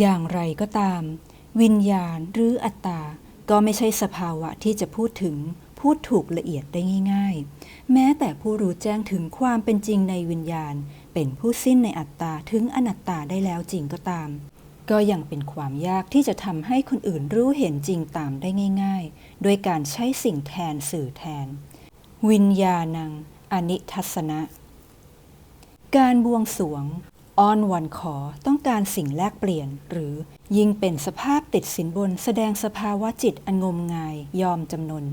อย่างไรก็ตาม วิญญาณหรืออัตตา ก็ไม่ใช่สภาวะที่จะพูดถึงพูดถูกละเอียดได้ง่าย ๆ แม้แต่ผู้รู้แจ้งถึงความเป็นจริงในวิญญาณ เป็นผู้สิ้นในอัตตาถึงอนัตตาได้แล้วจริงก็ตาม ก็ยังเป็นความยากที่จะทำให้คนอื่นรู้เห็นจริงตามได้ง่าย ๆ โดยการใช้สิ่งแทนสื่อแทน วิญญาณัง อนิทัศนะ การบวงสวง อ้อนวอนขอต้องการสิ่งแลกเปลี่ยน หรือยิ่งเป็นสภาพติดสินบน แสดงสภาวะจิตอันงมงายยอมจำนน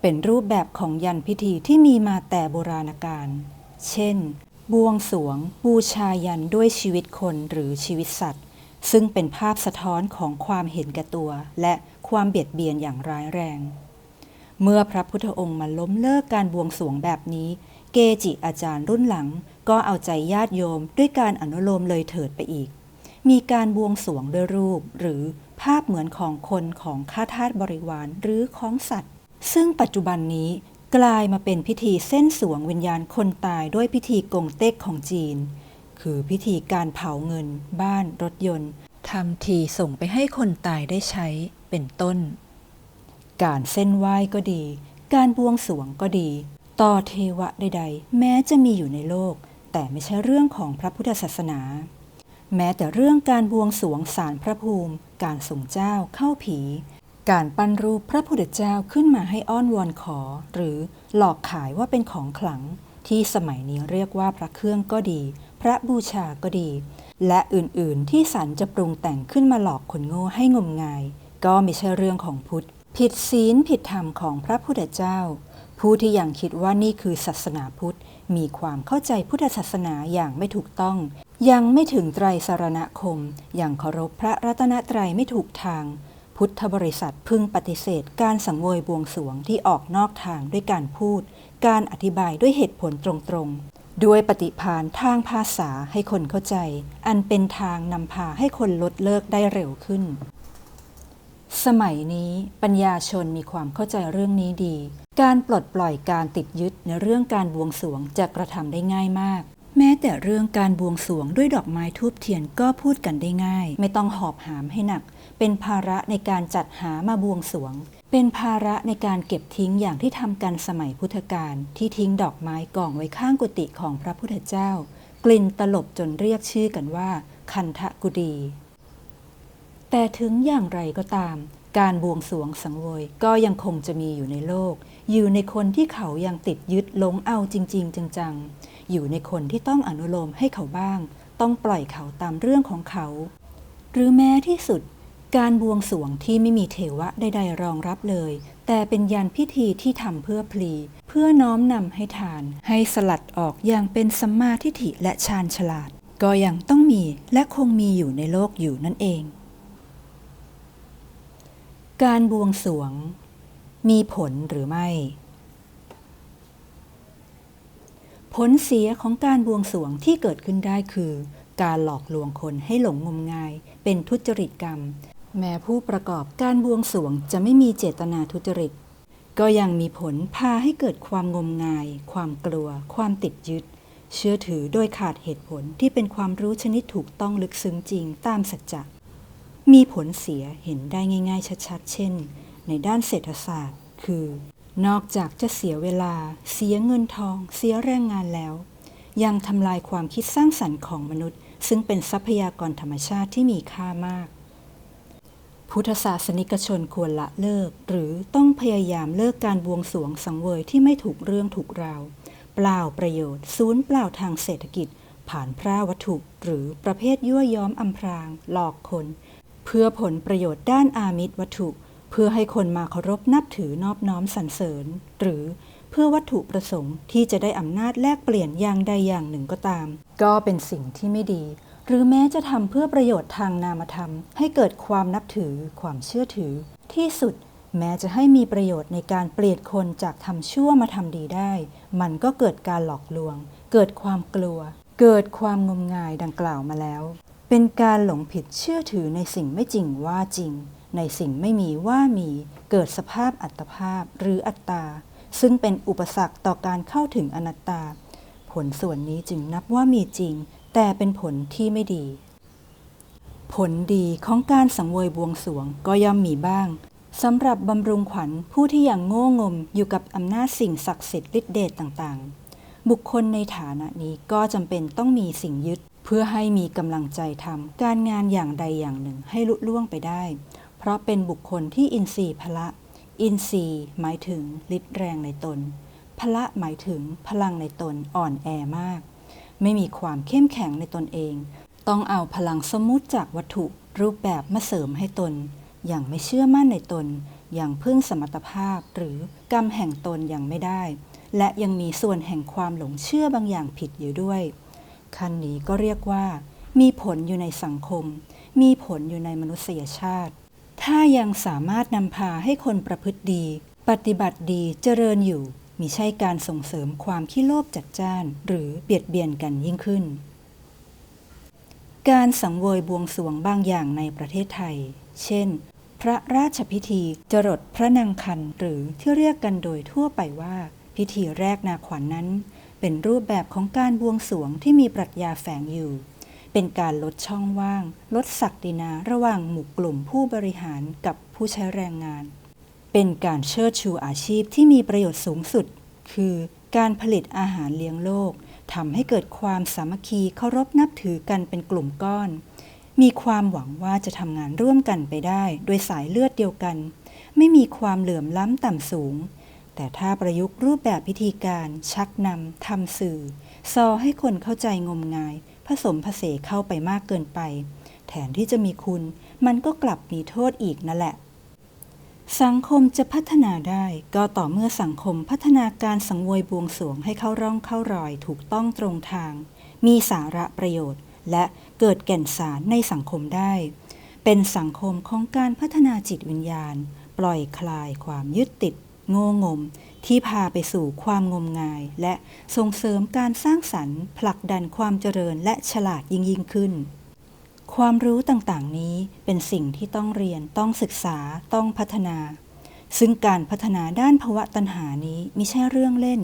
เป็นรูปแบบของยันพิธีที่มีมาแต่โบราณกาลเช่น บวงสรวง บูชายันด้วยชีวิตคนหรือชีวิตสัตว์ ซึ่งเป็นภาพสะท้อนของความเห็นแก่ตัว และความเบียดเบียนอย่างร้ายแรง เมื่อพระพุทธองค์มาล้มเลิกการบวงสรวงแบบนี้ เกจิอาจารย์รุ่นหลัง ก็เอาใจญาติโยมด้วยการอนุโลมเลยเถิดไปอีก มีการบวงสวงด้วยรูป หรือภาพเหมือนของคนของข้าทาสบริวารหรือของสัตว์ ซึ่งปัจจุบันนี้กลายมาเป็นพิธีเส้นสวงวิญญาณคนตายด้วยพิธีกงเต็กของจีน คือพิธีการเผาเงิน บ้านรถยนต์ทำทีส่งไปให้คนตายได้ใช้เป็นต้น การเส้นไหว้ก็ดี การบวงสวงก็ดี ต่อเทวะใดๆ แม้จะมีอยู่ในโลก แต่ไม่ใช่เรื่องของพระพุทธศาสนา แม้แต่เรื่องการบวงสวงสารพระภูมิ การส่งเจ้าเข้าผี การปั้นรูปพระพุทธเจ้าขึ้นมาให้อ้อนวอนขอ หรือหลอกขายว่าเป็นของขลัง ที่สมัยนี้เรียกว่าพระเครื่องก็ดี พระบูชาก็ดี และอื่นๆ ที่สันจะปรุงแต่งขึ้นมาหลอกคนโง่ให้งมงาย ก็ไม่ใช่เรื่องของพุทธ ผิดศีลผิดธรรมของพระพุทธเจ้า ผู้ที่ยังคิดว่านี่คือศาสนาพุทธ มีความเข้าใจพุทธศาสนาอย่างไม่ถูกต้อง ยังไม่ถึงไตรสารณคม ยังเคารพพระรัตนตรัยไม่ถูกทาง พุทธบริษัทพึงปฏิเสธ การสังเวยบวงสวงที่ออกนอกทางด้วยการพูด การอธิบายด้วยเหตุผลตรงๆ ด้วยปฏิพานทางภาษาให้คนเข้าใจ อันเป็นทางนำพาให้คนลดเลิกได้เร็วขึ้น สมัยนี้ปัญญาชนมีความเข้าใจเรื่องนี้ดี การปลดปล่อยการติดยึดในเรื่องการบวงสรวงจะกระทำได้ง่ายมาก แม้แต่เรื่องการบวงสรวงด้วยดอกไม้ทูบเทียนก็พูดกันได้ง่าย ไม่ต้องหอบหามให้หนัก เป็นภาระในการจัดหามาบวงสรวง เป็นภาระในการเก็บทิ้งอย่างที่ทำกันสมัยพุทธกาลที่ทิ้งดอกไม้กองไว้ข้างกุฏิของพระพุทธเจ้า กลิ่นตลบจนเรียกชื่อกันว่า คันทะกุดี แต่ถึงอย่างไรก็ตาม การบวงสวงสังเวยก็ยังคงจะมีอยู่ในโลก อยู่ในคนที่เขายังติดยึดหลงเอาจริง ๆ จังๆ อยู่ในคนที่ต้องอนุโลมให้เขาบ้าง ต้องปล่อยเขาตามเรื่องของเขา หรือแม้ที่สุด การบวงสวงที่ไม่มีเทวะใดๆรองรับเลย แต่เป็นยานพิธีที่ทำเพื่อพลี เพื่อน้อมนำให้ทาน ให้สลัดออกอย่างเป็นสัมมาทิฏฐิและชาญฉลาด ก็ยังต้องมีและคงมีอยู่ในโลกอยู่นั่นเอง การบวงสวง มีผลหรือไม่ ผลเสียของการบวงสวงที่เกิดขึ้นได้คือ การหลอกลวงคนให้หลงงมงาย เป็นทุจริตกรรม แม้ผู้ประกอบการบวงสวงจะไม่มีเจตนาทุจริต ก็ยังมีผลพาให้เกิดความงมงาย ความกลัว ความติดยึด เชื่อถือโดยขาดเหตุผลที่เป็นความรู้ชนิดถูกต้องลึกซึ้งจริงตามสัจจะ มีผลเสียเห็นได้ง่าย ๆ ชัดๆ เช่น ในด้านเศรษฐศาสตร์ คือ นอกจากจะเสียเวลา เสียเงินทอง เสียแรงงานแล้ว ยังทำลายความคิดสร้างสรรค์ของมนุษย์ ซึ่งเป็นทรัพยากรธรรมชาติที่มีค่ามาก พุทธศาสนิกชนควรละเลิก หรือต้องพยายามเลิกการบวงสรวงสังเวยที่ไม่ถูกเรื่องถูกราว เปล่าประโยชน์ศูนย์เปล่าทางเศรษฐกิจ ผ่านพร่าวัตถุ หรือประเภทยั่วย้อมอำพราง หลอกคน เพื่อผลประโยชน์ด้านอามิตรวัตถุ เพื่อให้คนมาเคารพนับถือนอบน้อมสรรเสริญ หรือเพื่อวัตถุประสงค์ที่จะได้อำนาจแลกเปลี่ยนอย่างใดอย่างหนึ่งก็ตาม ก็เป็นสิ่งที่ไม่ดี หรือแม้จะทำเพื่อประโยชน์ทางนามธรรม ให้เกิดความนับถือ ความเชื่อถือ ที่สุดแม้จะให้มีประโยชน์ในการเปลี่ยนคนจากทำชั่วมาทำดีได้ มันก็เกิดการหลอกลวง เกิดความกลัว เกิดความงมงายดังกล่าวมาแล้ว เป็นการหลงผิดเชื่อถือในสิ่งไม่จริงว่าจริง ในสิ่งไม่มีว่ามีเกิดสภาพอัตภาพหรืออัตตา ซึ่งเป็นอุปสรรคต่อการเข้าถึงอนัตตา ผลส่วนนี้จึงนับว่ามีจริง แต่เป็นผลที่ไม่ดี ผลดีของการสังเวยบวงสวงก็ย่อมมีบ้างสำหรับบำรุงขวัญผู้ที่ยังโง่งมอยู่กับอำนาจสิ่งศักดิ์สิทธิ์ฤทธิเดชต่างๆ บุคคลในฐานะนี้ก็จำเป็นต้องมีสิ่งยึด เพื่อให้มีกำลังใจทำการงานอย่างใดอย่างหนึ่งให้ลุล่วงไปได้ เพราะเป็นบุคคลที่อินทรีย์พละ อินทรีย์หมายถึงฤทธิ์แรงในตน พละหมายถึงพลังในตนอ่อนแอมาก ไม่มีความเข้มแข็งในตนเอง ต้องเอาพลังสมมุติจากวัตถุรูปแบบมาเสริมให้ตน อย่างไม่เชื่อมั่นในตน อย่างพึ่งสมรรถภาพหรือกรรมแห่งตนอย่างไม่ได้ และยังมีส่วนแห่งความหลงเชื่อบางอย่างผิดอยู่ด้วย ขั้นนี้ก็เรียกว่า มีผลอยู่ในสังคม มีผลอยู่ในมนุษยชาติ ถ้ายังสามารถนำพาให้คนประพฤติดี ปฏิบัติดีเจริญอยู่มิใช่การส่งเสริมความขี้โลภจัดจ้าน หรือเบียดเบียนกันยิ่งขึ้น การสังเวยบวงสวงบางอย่างในประเทศไทย เช่น พระราชพิธีจรดพระนางคันหรือที่เรียกกันโดยทั่วไปว่า พิธีแรกนาขวัญนนั้น เป็นรูปแบบของการบวงสวงที่มีปรัชญาแฝงอยู่ เป็นการลดช่องว่าง ลดศักดินาระหว่างหมู่กลุ่มผู้บริหารกับผู้ใช้แรงงาน เป็นการเชิดชูอาชีพที่มีประโยชน์สูงสุด คือการผลิตอาหารเลี้ยงโลกทำให้เกิดความสามัคคีเคารพนับถือกันเป็นกลุ่มก้อน มีความหวังว่าจะทำงานร่วมกันไปได้ โดยสายเลือดเดียวกัน ไม่มีความเหลื่อมล้ำต่ำสูง แต่ถ้าประยุกต์รูปแบบพิธีการชักนำทำสื่อ ซอให้คนเข้าใจงมงาย ผสมผสเข้าไปมากเกินไป แทนที่จะมีคุณ มันก็กลับมีโทษอีกนั่นแหละ สังคมจะพัฒนาได้ก็ต่อเมื่อสังคมพัฒนาการสังเวยบวงสวงให้เข้าร่องเข้ารอยถูกต้องตรงทาง มีสาระประโยชน์ และเกิดแก่นสารในสังคมได้ เป็นสังคมของการพัฒนาจิตวิญญาณ ปล่อยคลายความยึดติด โง่งม ที่พาไปสู่ความงมงาย และส่งเสริมการสร้างสรรค์ผลักดันความเจริญและฉลาดยิ่งยิ่งขึ้น ความรู้ต่างๆนี้เป็นสิ่งที่ต้องเรียนต้องศึกษาต้องพัฒนา ซึ่งการพัฒนาด้านภวะตัณหานี้มิใช่เรื่องเล่น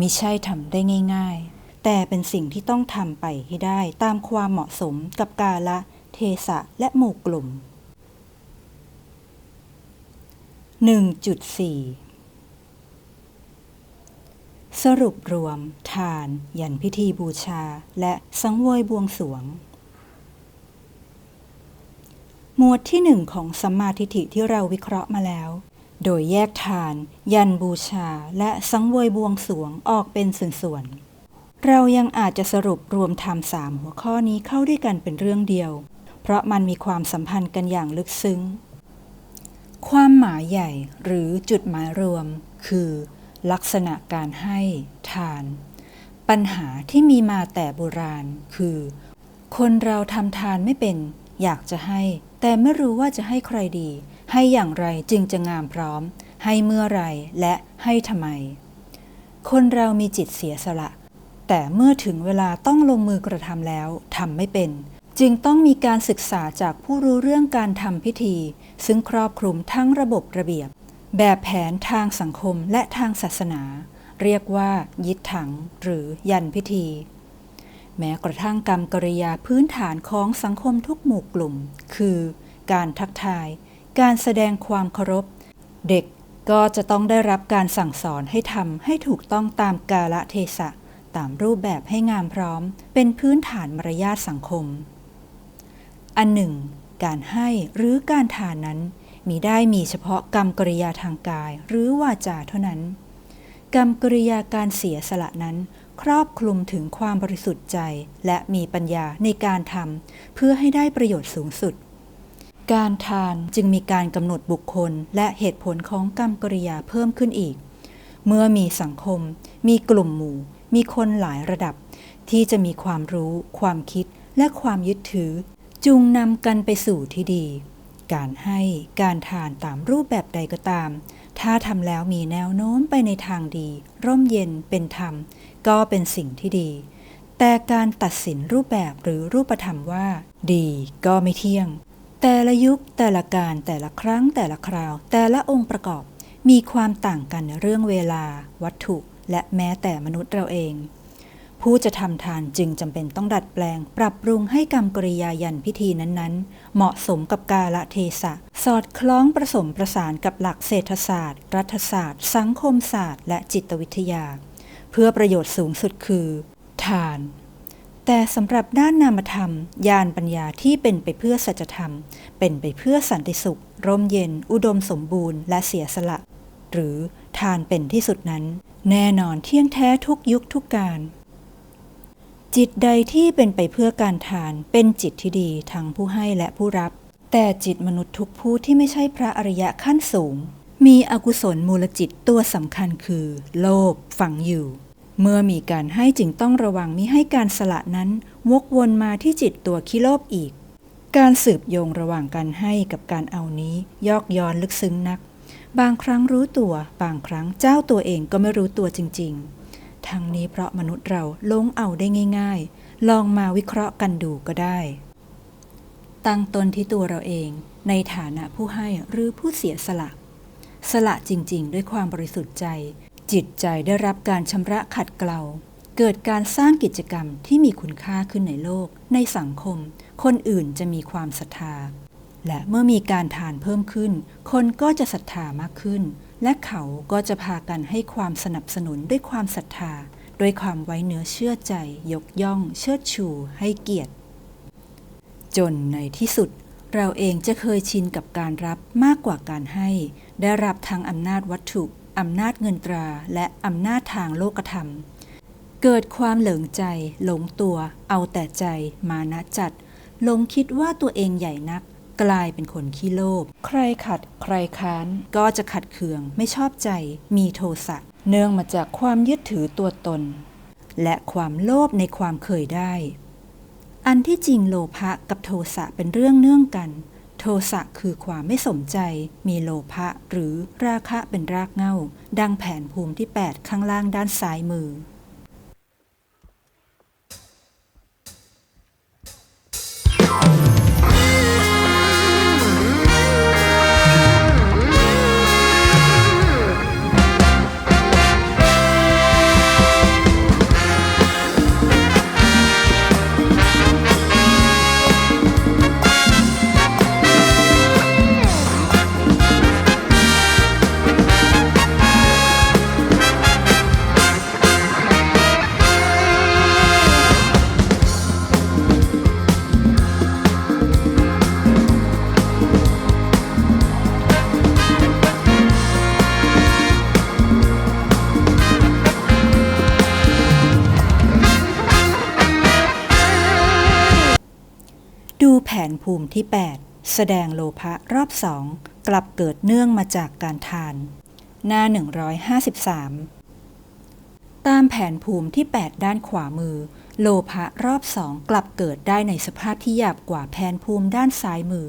มิใช่ทำได้ง่าย ๆ แต่เป็นสิ่งที่ต้องทำไปให้ได้ตามความเหมาะสมกับกาละเทศะและหมู่กลุ่ม 1.4 สรุปรวม ทาน ยันพิธีบูชา และสังเวยบวงสวง หมวดที่หนึ่งของสัมมาทิฏฐิที่เราวิเคราะห์มาแล้ว โดยแยกทาน ยันบูชา และสังเวยบวงสวงออกเป็นส่วนๆเรายังอาจจะสรุปรวมทำสามหัวข้อนี้เข้าด้วยกันเป็นเรื่องเดียว เพราะมันมีความสัมพันธ์กันอย่างลึกซึ้ง ความหมายใหญ่หรือจุดหมายรวม คือ ลักษณะการให้ทาน ปัญหาที่มีมาแต่โบราณคือ คนเราทำทานไม่เป็น อยากจะให้ แต่ไม่รู้ว่าจะให้ใครดี ให้อย่างไรจึงจะงามพร้อม ให้เมื่อไรและให้ทำไม คนเรามีจิตเสียสละ แต่เมื่อถึงเวลาต้องลงมือกระทำแล้วทำไม่เป็น จึงต้องมีการศึกษาจากผู้รู้เรื่องการทำพิธี ซึ่งครอบคลุมทั้งระบบระเบียบ แบบแผนทางสังคมและทางศาสนา เรียกว่ายิดถัง หรือยันพิธี แม้กระทั่งกรรมกริยาพื้นฐานของสังคมทุกหมู่กลุ่ม คือ การทักทาย การแสดงความเคารพ เด็กก็จะต้องได้รับการสั่งสอนให้ทำให้ถูกต้องตามกาลเทศะ ตามรูปแบบให้งามพร้อม เป็นพื้นฐานมารยาทสังคม อันหนึ่ง การให้หรือการทานนั้น มีได้มีเฉพาะกรรมกริยาทางกาย หรือวาจาเท่านั้น กรรมกริยาการเสียสละนั้น ครอบคลุมถึงความบริสุทธิ์ใจ และมีปัญญาในการทำเพื่อให้ได้ประโยชน์สูงสุด การทานจึงมีการกำหนดบุคคล และเหตุผลของกรรมกริยาเพิ่มขึ้นอีก เมื่อมีสังคม มีกลุ่มหมู่ มีคนหลายระดับ ที่จะมีความรู้ ความคิดและความยึดถือจูงนำกันไปสู่ที่ดี การให้การทานตามรูปแบบใดก็ตาม ถ้าทำแล้วมีแนวโน้มไปในทางดี ร่มเย็นเป็นธรรม ก็เป็นสิ่งที่ดี แต่การตัดสินรูปแบบหรือรูปธรรมว่า ดีก็ไม่เที่ยง แต่ละยุคแต่ละการแต่ละครั้งแต่ละคราว แต่ละองค์ประกอบมีความต่างกันในเรื่องเวลา วัตถุ และแม้แต่มนุษย์เราเอง ผู้จะทำทานจึงจำเป็นต้องดัดแปลง ปรับปรุงให้กรรมกริยายันพิธีนั้นๆ เหมาะสมกับกาละเทศะ สอดคล้องประสมประสานกับหลักเศรษฐศาสตร์ รัฐศาสตร์ สังคมศาสตร์ และจิตวิทยา เพื่อประโยชน์สูงสุดคือ ทาน แต่สำหรับด้านนามธรรม ญาณปัญญาที่เป็นไปเพื่อสัจธรรม เป็นไปเพื่อสันติสุข ร่มเย็น อุดมสมบูรณ์ และเสียสละ หรือทานเป็นที่สุดนั้น แน่นอนเที่ยงแท้ทุกยุคทุกการ จิตใดที่เป็นไปเพื่อการทานเป็นจิตที่ดีทั้งผู้ให้และผู้รับ แต่จิตมนุษย์ทุกผู้ที่ไม่ใช่พระอริยะขั้นสูง มีอกุศลมูลจิตตัวสำคัญคือ โลภฝังอยู่ เมื่อมีการให้จึงต้องระวังมิให้การสละนั้น วกวนมาที่จิตตัวขี้โลภอีก การสืบโยงระหว่างการให้กับการเอานี้ยอกย้อนลึกซึ้งนัก บางครั้งรู้ตัว บางครั้งเจ้าตัวเองก็ไม่รู้ตัวจริง ๆ ทั้งนี้เพราะมนุษย์เราลงเอาได้ง่าย ๆ ลองมาวิเคราะห์กันดูก็ได้ ตั้งตนที่ตัวเราเอง ในฐานะผู้ให้หรือผู้เสียสละ สละจริงๆ ด้วยความบริสุทธิ์ใจ จิตใจได้รับการชำระขัดเกลา เกิดการสร้างกิจกรรมที่มีคุณค่าขึ้นในโลก ในสังคม คนอื่นจะมีความศรัทธา และเมื่อมีการทานเพิ่มขึ้น คนก็จะศรัทธามากขึ้น และเขาก็จะพากันให้ความสนับสนุนด้วยความศรัทธาด้วยความไว้เนื้อเชื่อใจ ยกย่องเชิดชูให้เกียรติ จนในที่สุด เราเองจะเคยชินกับการรับมากกว่าการให้ ได้รับทั้งอำนาจวัตถุอำนาจเงินตราและอำนาจทางโลกธรรม เกิดความเหลิงใจ หลงตัว เอาแต่ใจ มานะจัด ลงคิดว่าตัวเองใหญ่นัก กลายเป็นคนขี้โลภใครขัดใครค้าน ก็จะขัดเคืองไม่ชอบใจมีโทสะเนื่องมาจากความยึดถือตัวตน และความโลภในความเคยได้ อันที่จริงโลภะกับโทสะเป็นเรื่องเนื่องกัน โทสะคือความไม่สมใจ มีโลภะหรือราคะเป็นรากเหง้าดังแผนภูมิที่ 8 ข้างล่างด้านซ้ายมือ นภูมิที่ 8 แสดงโลภะรอบสองกลับเกิดเนื่องมาจากการทาน หน้า 153 ตามแผนภูมิที่ 8 ด้านขวามือ โลภะรอบสองกลับเกิดได้ในสภาพที่หยาบกว่าแผนภูมิด้านซ้ายมือ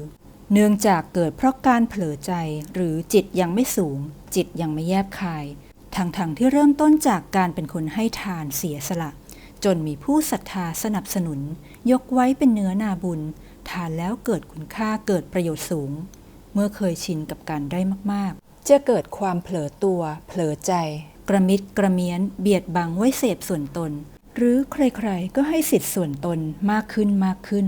เนื่องจากเกิดเพราะการเผลอใจหรือจิตยังไม่สูง จิตยังไม่แยบคายทั้งๆที่เริ่มต้นจากการเป็นคนให้ทานเสียสละ จนมีผู้ศรัทธาสนับสนุน ยกไว้เป็นเนื้อนาบุญ ทานแล้วเกิดคุณค่าเกิดประโยชน์สูง เมื่อเคยชินกับการได้มากๆ จะเกิดความเผลอตัว เผลอใจ กระมิดกระเมียน เบียดบังไว้เสพส่วนตน หรือใครๆก็ให้สิทธิ์ส่วนตนมากขึ้นมากขึ้น